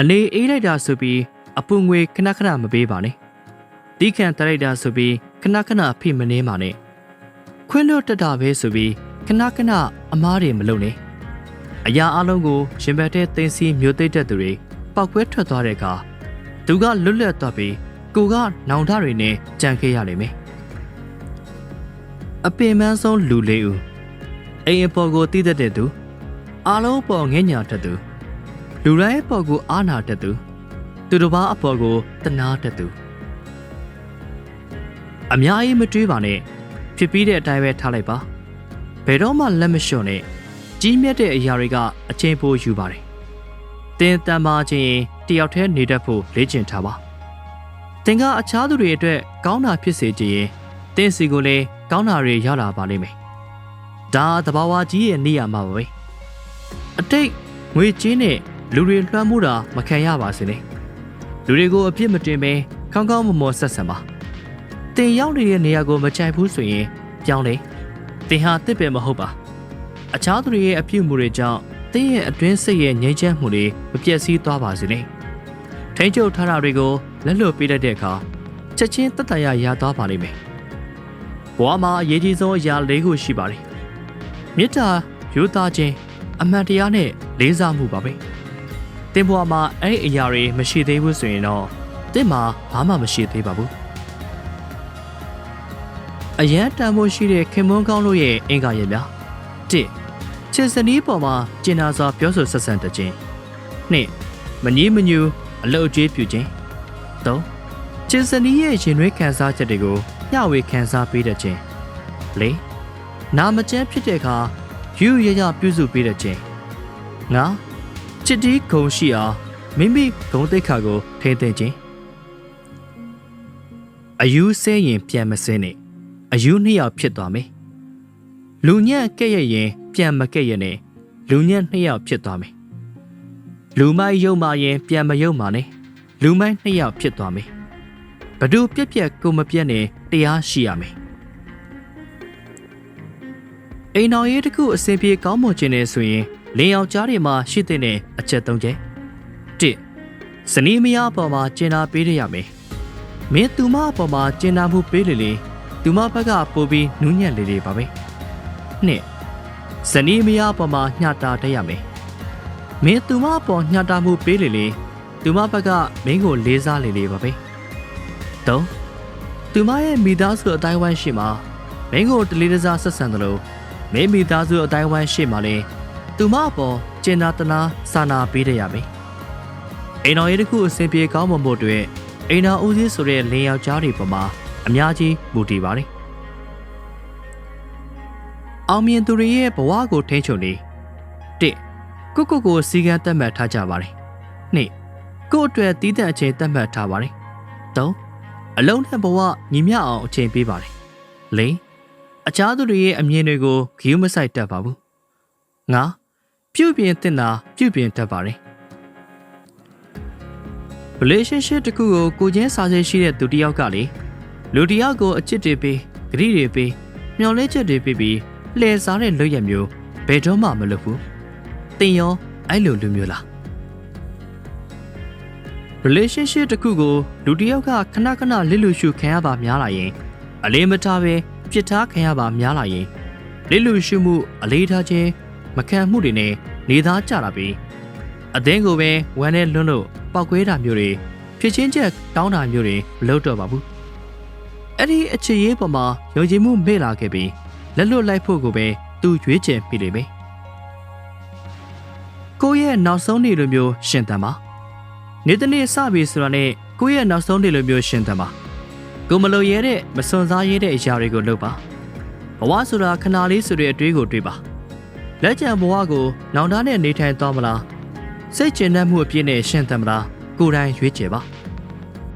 အနေအေးလိုက်တာဆိုပြီးအပူငွေခဏခဏမပေးပါနဲ့တီးခံတလိုက်တာဆိုပြီးခဏခဏဖိမနေပါနဲ့ခွင်းလွတ်တက်တာပဲဆိုပြီးခဏခဏအမားတွေမလုပ်နဲ့အရာအလုံးကိုရှင်ဘတ်တဲ့သိမ်းစီမျိုးသိမ့်တဲ့သူတွေပောက်ကွဲထွက်သွားတဲ့အခါသူကလွတ်လပ်သွားပြီးကိုကနောင်တတွေနဲ့ကြံခဲ့ရလိမ့်မယ်အပင်ပန်းဆုံးလူလေးဦးအိမ်အပေါ်ကိုတည်တတ်တဲ့သူအားလုံးအပေါ်ငဲ့ညာတတ်သူ လူတိုင်းအပေါ်ကိုအားနာတတ်သူသူတစ်ပါးအပေါ်ကိုတနာတတ်သူအများကြီးမတွေးပါနဲ့ဖြစ်ပြီးတဲ့အတိုင်းပဲထားလိုက်ပါဘယ်တော့မှလက်မလျှော့နဲ့ကြီးမြတ်တဲ့အရာတွေကအချင်းပိုးယူပါတယ်တင်းတန်မာခြင်းရင်တယောက်တည်းနေတတ်ဖို့လေ့ကျင့်ထားပါတင်ကအခြားသူတွေအတွက်ကောင်းတာဖြစ်စေခြင်းရင်တင်းစီကိုလည်းကောင်းတာတွေရလာပါလိမ့်မယ်ဒါသဘာဝကြီးရဲ့နေရာမှာပါပဲအတိတ်ငွေကြေးနဲ့ လူတွေလွှမ်းမိုးတာမခံရပါစေနဲ့လူတွေကိုအပြစ်မတင်ဘဲကောင်းကောင်းမွန်မွန်ဆက်ဆံပါတင်ရောက်နေတဲ့နေရာကိုမကြိုက်ဘူးဆိုရင်ပြောင်းလေတင်ဟာတစ်ပင်မဟုတ်ပါအခြားသူတွေရဲ့အပြုအမူတွေကြောင့်တင်းရဲ့အတွင်းစိတ်ရဲ့ငြိမ်းချမ်းမှုတွေမပြည့်စည်သွားပါစေနဲ့ထိန်းချုပ်ထားတာတွေကိုလက်လွတ်ပေးတတ်တဲ့အခါချက်ချင်းတတ်တရရသွားပါလိမ့်မယ်ဘဝမှာအရေးကြီးဆုံးအရာ၄ခုရှိပါတယ်မေတ္တာရိုးသားခြင်းအမှန်တရားနဲ့လေးစားမှုပါပဲ တင်ဘွားမှာအဲ့ဒီအရာတွေမရှိသေးဘူးဆိုရင်တော့တင်မှာဘာမှမရှိသေးပါဘူးအရန်တန်ဖို့ရှိတဲ့ခင်မွန်းကောင်းလို့ရဲ့အင်္ဂါရည်များ၁ချစ်စနီးပေါ်မှာကျင်နာစွာပြောဆိုဆက်ဆံတတ်ခြင်း၂မငြီးမညူအလုတ်ကျွေးပြုခြင်း၃ချစ်စနီးရဲ့ရင်ရွေးခံစားချက်တွေကိုမျှဝေခံစားပေးတတ်ခြင်း၄နာမကျန်းဖြစ်တဲ့အခါယူရရပြုစုပေးတဲ့ခြင်းငါ ချစ်တီးဂုံရှိအားမိမိဂုံတိတ်ခါကိုထိန်းသိမ်းခြင်းအယူဆဲရင်ပြန်မစင်းနဲ့အယူနှစ်ယောက်ဖြစ်သွားမယ်လူညံ့ကဲ့ရဲ့ရင်ပြန်မကဲ့ရဲ့နဲ့လူညံ့နှစ်ယောက်ဖြစ်သွားမယ်လူမိုက်ယုံမာရင်ပြန်မယုံမာနဲ့လူမိုက်နှစ်ယောက်ဖြစ်သွားမယ်ဘဒုပြက်ပြက်ကိုမပြက်နဲ့တရားရှိရမယ်အိမ်တော်ရေးတစ်ခုအစဉ်ပြေကောင်းမွန်ခြင်းနဲ့ဆိုရင် လင်ယောက်ျားတွေမှာရှိတဲ့အချက်၃ချက်၁ဇနီးမယားအပေါ်မှာကျင်နာပေးရရမယ်မင်းသူမအပေါ်မှာကျင်နာမှုပေးလေလေသူမဘက်ကပို့ပြီးနူးညံ့လေလေပါပဲနှစ်ဇနီးမယားအပေါ်မှာညှတာတတ်ရမယ်မင်းသူမအပေါ်ညှတာမှုပေးလေလေသူမဘက်ကမင်းကိုလေးစားလေလေပါပဲသုံးသူမရဲ့မိသားစုအတိုင်းဝိုင်းရှိမှာမင်းကိုတလေးတစားဆက်ဆံတယ်လို့မင်းမိသားစုအတိုင်းဝိုင်းရှိမှာလဲ သူမအပေါ်ကျင်နာတနာစာနာပေးရရမယ်အိမ်တော်ရေးတစ်ခုအဆင်ပြေကောင်းမွန်ဖို့အတွက်အိမ်တော်ဦးစီးဆိုတဲ့လင်ယောက်ျားတွေပေါ်မှာအများကြီးမူတည်ပါတယ်အောင်မြင်သူတွေရဲ့ဘဝကိုထိန်းချုပ်နေတစ်ကိုကိုကိုစီကံတက်မှတ်ထားကြပါတယ်နှစ်ကို့အတွက်တီးတဲ့အချိန်တက်မှတ်ထားပါတယ်သုံးအလုံးနဲ့ဘဝညီမျှအောင်အချိန်ပေးပါတယ်လေးအခြားသူတွေရဲ့အမြင်တွေကိုဂရုမစိုက်တတ်ပါဘူးငါ ပြုတ်ပြင်းတင်တာပြုတ်ပြင်းတတ်ပါတယ် relationship တစ်ခုကိုကိုချင်းစာစိတ်ရှိတဲ့သူတစ်ယောက်ကလေလူတစ်ယောက်ကိုအချစ်တွေပေးဂရိတွေပေးမျော်လင့်ချက်တွေပေးပြီးလှည့်စားတဲ့လွတ်ရမျိုးဘယ်တော့မှမလုပ်ဘူးတင်ရောအဲ့လိုလူမျိုးလား relationship တစ်ခုကိုလူတစ်ယောက်ကခဏခဏလစ်လူရှုခံရပါများလာရင် အလေးမထားပဲပြစ်ထားခံရပါများလာရင်လစ်လူရှုမှုအလေးထားခြင်း မခံမှုတွေနဲ့နေသားကြတာပြီးအသင်းကိုပဲဝမ်းနဲ့လွန်းလို့ပောက်ကွဲတာမျိုးတွေဖြစ်ချင်းချက်တောင်းတာမျိုးတွေမလုပ်တော့ပါဘူးအဲ့ဒီအခြေရေးပေါ်မှာယုံကြည်မှုမေ့လာခဲ့ပြီးလက်လွတ်လိုက်ဖို့ကိုပဲသူရွေးချယ်မိလိမ့်မယ်ကိုယ့်ရဲ့နောက်ဆုံးနေ့လိုမျိုးရှင်သန်ပါနေ့တစ်နေ့စပြီဆိုတာနဲ့ကိုယ့်ရဲ့နောက်ဆုံးနေ့လိုမျိုးရှင်သန်ပါကိုမလိုရဲတဲ့မစွန်စားရဲတဲ့အရာတွေကိုလုပ်ပါဘဝဆိုတာခဏလေးဆိုတဲ့အတွေးကိုတွေးပါ လက်ကျန်ဘဝကိုနောင်တနဲ့နေထိုင်သွားမလားစိတ်ကျဉ်တတ်မှုအပြည့်နဲ့ရှင်သန်မလားကိုယ်တိုင်ရွေးချယ်ပါ